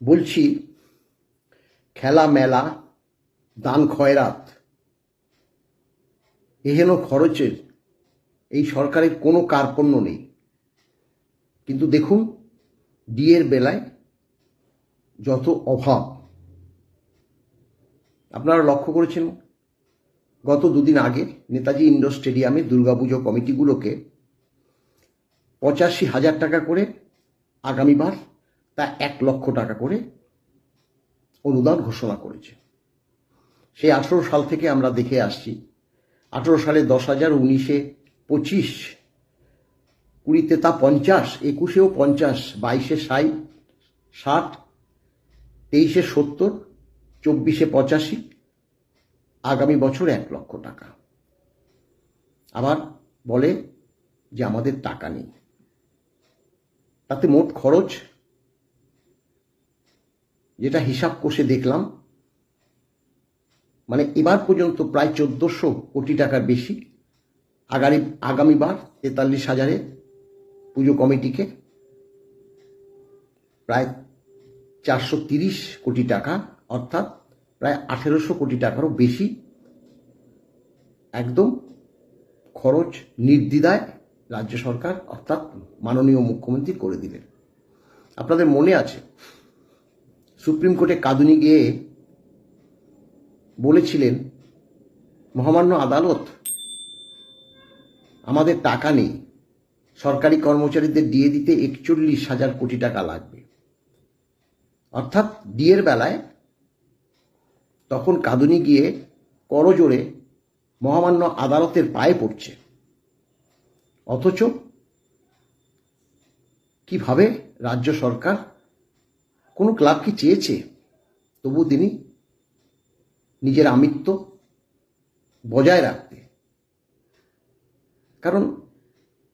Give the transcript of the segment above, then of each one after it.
বলছি, খেলা মেলা, দান খয়রাত এহেন খরচের, এই সরকারের কোনো কার্পণ্য নেই। কিন্তু দেখুন ডিএর বেলায় যত অভাব। আপনারা লক্ষ্য করেছেন, গত দুদিন আগে নেতাজি ইন্ডোর স্টেডিয়ামে দুর্গাপুজো কমিটিগুলোকে পঁচাশি হাজার টাকা করে আগামীবার তা এক লক্ষ টাকা করে অনুদান ঘোষণা করেছে। সেই আঠেরো সাল থেকে আমরা দেখে আসছি, আঠেরো সালে দশ হাজার উনিশে পঁচিশ, কুড়িতে তা পঞ্চাশ, একুশেও পঞ্চাশ, বাইশে ষাট ষাট, তেইশে সত্তর, চব্বিশে পঁচাশি, আগামী বছর এক লক্ষ টাকা। আবার বলে যে আমাদের টাকা নেই। তাতে মোট খরচ যেটা হিসাব কষে দেখলাম মানে এবার পর্যন্ত প্রায় চোদ্দশো কোটি টাকার বেশি। আগামী, আগামীবার তেতাল্লিশ হাজারে পুজো কমিটিকে প্রায় চারশো তিরিশ কোটি টাকা, অর্থাৎ প্রায় আঠেরোশো কোটি টাকারও বেশি একদম খরচ নির্দ্বিধায় রাজ্য সরকার, অর্থাৎ মাননীয় মুখ্যমন্ত্রী করে দিলেন। আপনাদের মনে আছে সুপ্রিম কোর্টে কাঁদুনি গিয়ে বলেছিলেন, মহামান্য আদালত, আমাদের টাকা নেই। সরকারি কর্মচারীদের দিয়ে দিতে একচল্লিশ হাজার কোটি টাকা লাগবে। অর্থাৎ ডিএর বেলায় তখন কাঁদুনি গিয়ে করজোড়ে মহামান্য আদালতের পায়ে পড়ছে। অথচ কীভাবে রাজ্য সরকার কোনো ক্লাব কি চেয়েছে? তবু তিনি নিজের আমিত্ব বজায় রাখতে। কারণ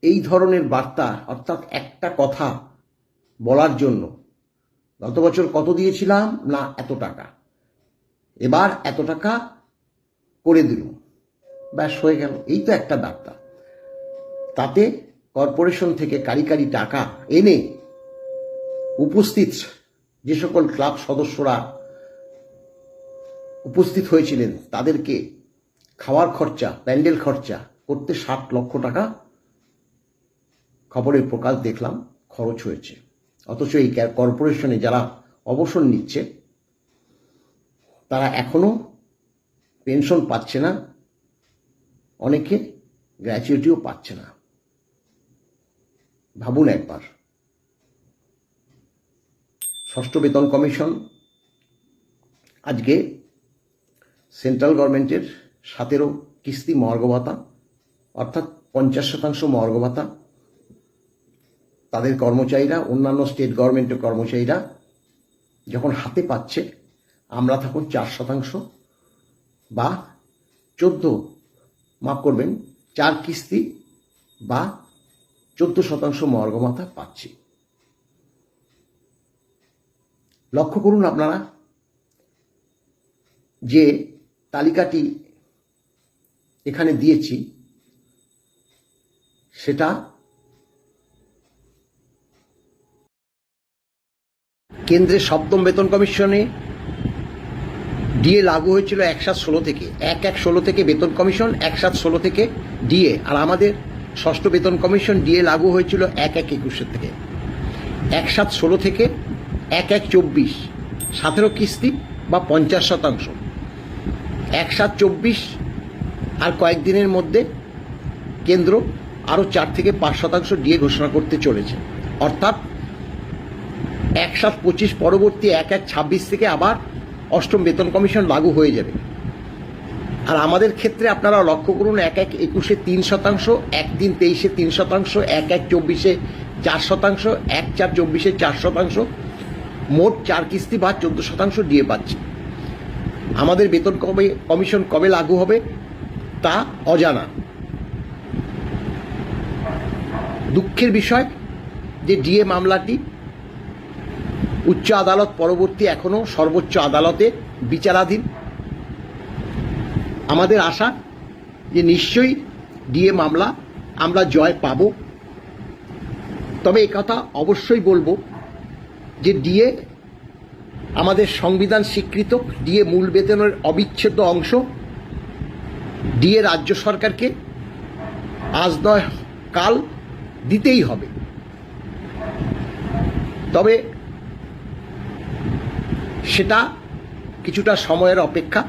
এই ধরনের বার্তা, অর্থাৎ একটা কথা বলার জন্য গত বছর কত দিয়েছিলাম? না, এত টাকা। এবার এত টাকা করে দিলুম। ব্যাস, হয়ে গেল। এই তো একটা বার্তা। তাতে কর্পোরেশন থেকে কারি কারি টাকা এনে উপস্থিত যে সকল ক্লাব সদস্যরা উপস্থিত হয়েছিলেন, তাদেরকে খাওয়ার খরচা, প্যান্ডেল খরচা করতে ষাট লক্ষ টাকা খবরের প্রকাশ দেখলাম, খরচ হয়েছে। অথচ এই কর্পোরেশনে যারা অবসর নিচ্ছে, তারা এখনও পেনশন পাচ্ছে না, অনেকে গ্র্যাচুইটিও পাচ্ছে না। ভাবুন একবার। ষষ্ঠ বেতন কমিশন আজকে সেন্ট্রাল গভর্নমেন্টের সতেরো কিস্তি মর্গ ভাতা, অর্থাৎ পঞ্চাশ শতাংশ মর্গ ভাতা। তাদের কর্মচারীরা, অন্যান্য স্টেট গভর্নমেন্টের কর্মচারীরা যখন হাতে পাচ্ছে, আমরা থাকুন চার শতাংশ বা চোদ্দ, মাফ করবেন, চার কিস্তি বা চোদ্দ শতাংশ মর্গ ভাতা পাচ্ছি। লক্ষ্য করুন আপনারা যে তালিকাটি এখানে দিয়েছি, সেটা কেন্দ্রের সপ্তম বেতন কমিশনে ডিএ লাগু হয়েছিল এক সাত ষোলো থেকে। এক এক ষোলো থেকে বেতন কমিশন, এক সাত ষোলো থেকে ডিএ। আর আমাদের ষষ্ঠ বেতন কমিশন ডিএ লাগু হয়েছিল এক এক একুশের থেকে। এক সাত ষোলো থেকে এক এক চব্বিশ। সতেরো কিস্তি বা পঞ্চাশ শতাংশ। এক সাত চব্বিশ আর কয়েকদিনের মধ্যে কেন্দ্র আরও চার থেকে পাঁচ শতাংশ ডিএ ঘোষণা করতে চলেছে। অর্থাৎ এক সাত পঁচিশ পরবর্তী এক এক ছাব্বিশ থেকে আবার অষ্টম বেতন কমিশন লাগু হয়ে যাবে। আর আমাদের ক্ষেত্রে আপনারা লক্ষ্য করুন, এক এক একুশে তিন শতাংশ, এক একদিন তেইশে তিন শতাংশ, এক এক চব্বিশে চার শতাংশ, এক চার চব্বিশে চার শতাংশ মোট চার কিস্তি বা চোদ্দ শতাংশ দিয়ে পাচ্ছে। আমাদের বেতন কবে কমিশন কবে লাগু হবে তা অজানা। দুঃখের বিষয় যে ডিএ মামলাটি উচ্চ আদালত পরবর্তী এখনও সর্বোচ্চ আদালতে বিচারাধীন। আমাদের আশা যে নিশ্চয়ই ডিএ মামলা আমরা জয় পাব। তবে একথা অবশ্যই বলব যে ডিএ আমাদের সংবিধান স্বীকৃত ডিএ মূল বেতনের অবিচ্ছেদ্য অংশ ডিএ রাজ্য সরকারকে আজ নয়, কাল দিতেই হবে। তবে সেটা কিছুটা সময়ের অপেক্ষা।